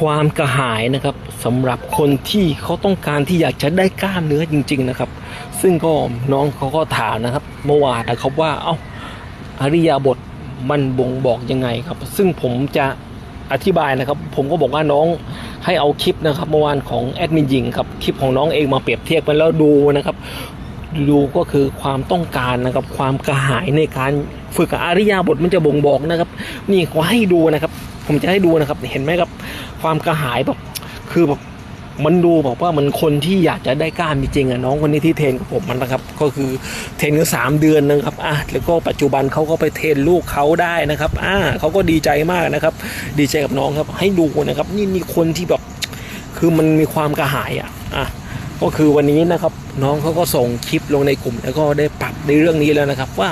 ความกระหายนะครับสำหรับคนที่เขาต้องการที่อยากจะได้กล้ามเนื้อจริง ๆนะครับ ซึ่งก็น้องเขาก็ถามนะครับ เมื่อวานนะครับว่าเอ้าอริยาบทมันบ่งบอกยังไงครับ ซึ่งผมจะอธิบายนะครับ ผมก็บอกว่าน้องให้เอาคลิปนะครับเมื่อวานของแอดมินหญิงครับคลิปของน้องเองมาเปรียบเทียบกันแล้วดูนะครับดูก็คือความต้องการนะครับความกระหายในการฝึกอริยาบทมันจะบ่งบอกนะครับ นี่ขอให้ดูนะครับ ผมจะให้ดูนะครับ เห็นไหมครับ ความกระหายแบบคือแบบมันดูแบบว่ามันคนที่อยากจะได้กล้ามจริงๆอะน้องคนนี้ที่เทรนกับผมมันนะครับ ก็คือเทรนกันสามเดือนนะครับอะแล้วก็ปัจจุบันเขาก็ไปเทรนลูกเขาได้นะครับอ่าเขาก็ดีใจมากนะครับ ดีใจกับน้องครับ ให้ดูนะครับ นี่นี่คนที่แบบคือมันมีความกระหายอะอะก็คือวันนี้นะครับ น้องเขาก็ส่งคลิปลงในกลุ่ม แล้วก็ได้ปรับในเรื่องนี้แล้วนะครับ ว่า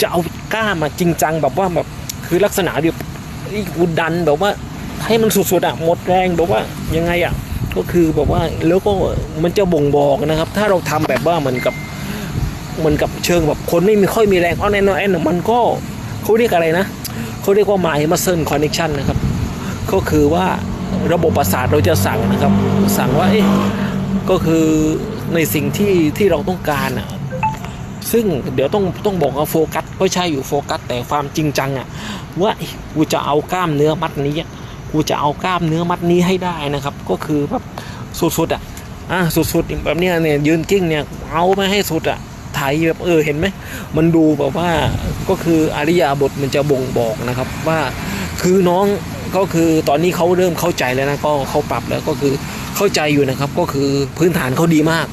จะเอากล้ามาจริงจังแบบว่าแบบคือลักษณะเดียว ไอ้กูดันแบบว่า ให้มันสุดๆอะหมดแรงแบบว่ายังไงอะก็คือแบบว่าแล้วก็มันจะบ่งบอกนะครับ ถ้าเราทำแบบว่าเหมือนกับเหมือนกับเชิงแบบคนไม่มีค่อยมีแรงเอาแน่นอนแอนมันก็เขาเรียกอะไรนะเขาเรียกว่า mind muscle connection นะครับ ก็คือว่าระบบประสาทเราจะสั่งนะครับ สั่งว่าเอ๊ะก็คือในสิ่งที่ที่เราต้องการอะ ซึ่งเดี๋ยวต้องต้องบอกว่าโฟกัสก็ใช่อยู่โฟกัสแต่ความจริงจังอะว่าเอ๊ะกูจะเอากล้ามเนื้อมัดนี้กูจะเอากล้ามเนื้อมัดนี้ให้ได้นะครับ ก็คือแบบสุดๆอะอะสุดๆแบบเนี้ยเนี่ยยืนกิ้งเนี่ยเอาไม่ให้สุดอะไถแบบเออเห็นไหมมันดูแบบว่าก็คืออริยาบทมันจะบ่งบอกนะครับว่าคือน้องก็คือตอนนี้เขาเริ่มเข้าใจแล้วนะก็เขาปรับแล้วก็คือเข้าใจอยู่นะครับ ก็คือพื้นฐานเขาดีมาก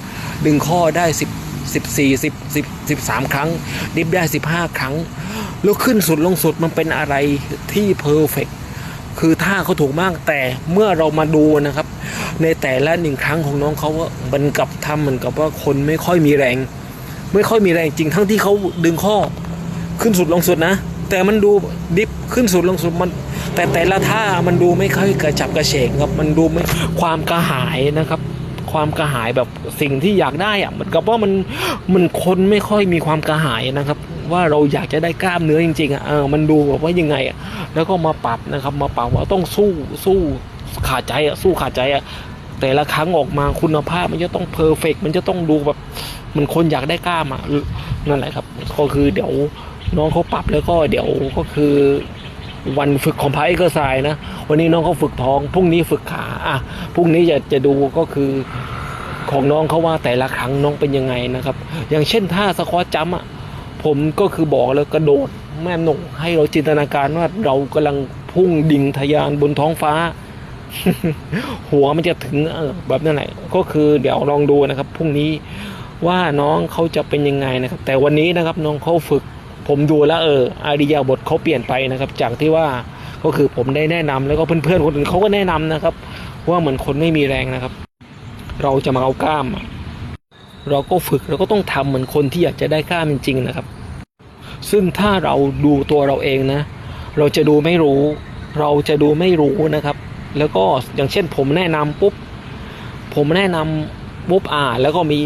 ดึงข้อได้ 10 14 10 10 13 ครั้ง ดิฟได้ 15 ครั้ง แล้วขึ้นสุดลงสุดมันเป็นอะไรที่เพอร์เฟกคือท่าเขาถูกมากแต่เมื่อเรามาดูนะครับ ในแต่ละหนึ่งครั้งของน้องเขาว่ามันกับทำเหมือนกับว่าคนไม่ค่อยมีแรง ไม่ค่อยมีแรงจริงทั้งที่เขาดึงข้อ ขึ้นสุดลงสุดนะ แต่มันดูดิฟขึ้นสุดลงสุดมัน แต่แต่ละท่ามันดูไม่ค่อยกระฉับกระเฉงครับ มันดูไม่ความกระหายนะครับ ความกระหายแบบสิ่งที่อยากได้อะเหมือนกับว่ามันมันคนไม่ค่อยมีความกระหายนะครับ ว่าเราอยากจะได้กล้ามเนื้อจริงๆอะเออมันดูแบบว่ายังไงอะแล้วก็มาปรับนะครับมาปรับว่าต้องสู้สู้ขาดใจอะสู้ขาดใจอะแต่ละครั้งออกมาคุณภาพมันจะต้องเพอร์เฟกมันจะต้องดูแบบมันคนอยากได้กล้ามอะนั่นแหละครับ ก็คือเดี๋ยวน้องเขาปรับแล้วก็เดี๋ยวก็คือวันฝึกของพระเอกสายนะ วันนี้น้องเขาฝึกท้องพรุ่งนี้ฝึกขาอะพรุ่งนี้จะจะดูก็คือของน้องเขาว่าแต่ละครั้งน้องเป็นยังไงนะครับ อย่างเช่นท่าสควอตจัมอะผมก็คือบอกแล้วกระโดดแม่หนุ่ให้เราจินตนาการว่าเรากำลังพุ่งดิ่งทะยานบนท้องฟ้า หัวมันจะถึงเออแบบนั้นแหละก็คือเดี๋ยวลองดูนะครับพรุ่งนี้ว่าน้องเขาจะเป็นยังไงนะครับ แต่วันนี้นะครับน้องเขาฝึก ผมดูแล้วเอออาริยาบทเขาเปลี่ยนไปนะครับ จากที่ว่า ก็คือผมได้แนะนำแล้วก็เพื่อนๆคนอื่นเขาก็แนะนำนะครับว่าเหมือนคนไม่มีแรงนะครับ เราจะมาเอากล้าม เราก็ฝึกเราก็ต้องทำเหมือนคนที่อยากจะได้กล้ามจริงๆนะครับ ซึ่งถ้าเราดูตัวเราเองนะ เราจะดูไม่รู้ เราจะดูไม่รู้นะครับ แล้วก็อย่างเช่นผมแนะนำปุ๊บผมแนะนำปุ๊บอ่าแล้วก็มี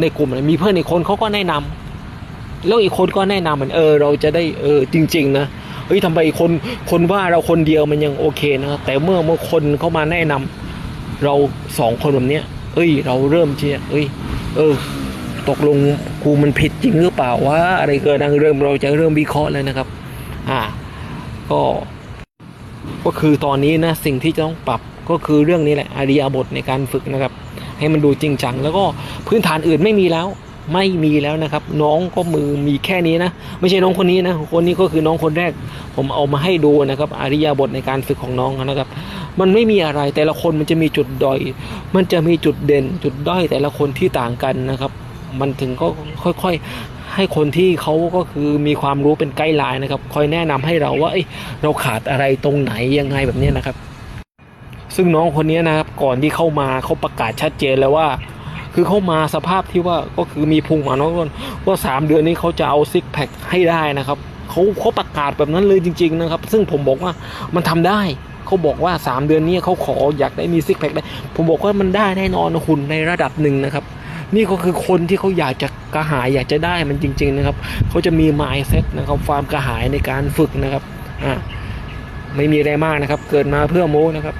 ในกลุ่มมีเพื่อนอีกคนเขาก็แนะนำแล้วอีกคนก็แนะนำเหมือนเออ เราจะได้เออจริง ๆ นะ ฮ้ยทำไมคนคนว่าเราคนเดียวมันยังโอเคนะแต่เมื่อเมื่อคนเข้ามาแนะนำเราสองคนแบบเนี้ยเอ้ย เราเริ่มเชียเอ้ย เออ ตกลงกูมันผิดจริงหรือเปล่าวะอะไรเกิดดังเริ่มเราจะเริ่มวิเคราะห์เลยนะครับ อ่า ก็ ก็คือตอนนี้นะสิ่งที่จะต้องปรับก็คือเรื่องนี้แหละอริยบทในการฝึกนะครับ ให้มันดูจริงจังแล้วก็พื้นฐานอื่นไม่มีแล้ว ไม่มีแล้วนะครับ น้องก็มือมีแค่นี้นะ ไม่ใช่น้องคนนี้นะคนนี้ก็คือน้องคนแรก ผมเอามาให้ดูนะครับอริยาบทในการฝึกของน้องนะครับ มันไม่มีอะไรแต่ละคนมันจะมีจุดด้อย มันจะมีจุดเด่น จุดด้อยแต่ละคนที่ต่างกันนะครับ มันถึงก็ค่อยๆ ให้คนที่เขาก็คือมีความรู้เป็นไกด์ไลน์นะครับ คอยแนะนำให้เราว่าเอ้ยเราขาดอะไรตรงไหนยังไงแบบนี้นะครับ ซึ่งน้องคนนี้นะครับก่อนที่เข้ามาเขาประกาศชัดเจนแล้วว่า คือเขามาสภาพที่ว่าก็คือมีพุงมาน้องคนว่าสามเดือนนี้เขาจะเอาซิกแพคให้ได้นะครับเขาเขาประกาศแบบนั้นเลยจริง ๆ นะครับ ซึ่งผมบอกว่ามันทำได้เขาบอกว่าสามเดือนนี้เขาขออยากได้มีซิกแพคได้ ผมบอกว่ามันได้แน่นอนคุณในระดับหนึ่งนะครับ นี่ก็คือคนที่เขาอยากจะกระหายอยากจะได้มันจริง ๆ นะครับเขาจะมี mindset นะครับความกระหายในการฝึกนะครับอ่าไม่มีอะไรมากนะครับ เกิดมาเพื่อโม้นะครับ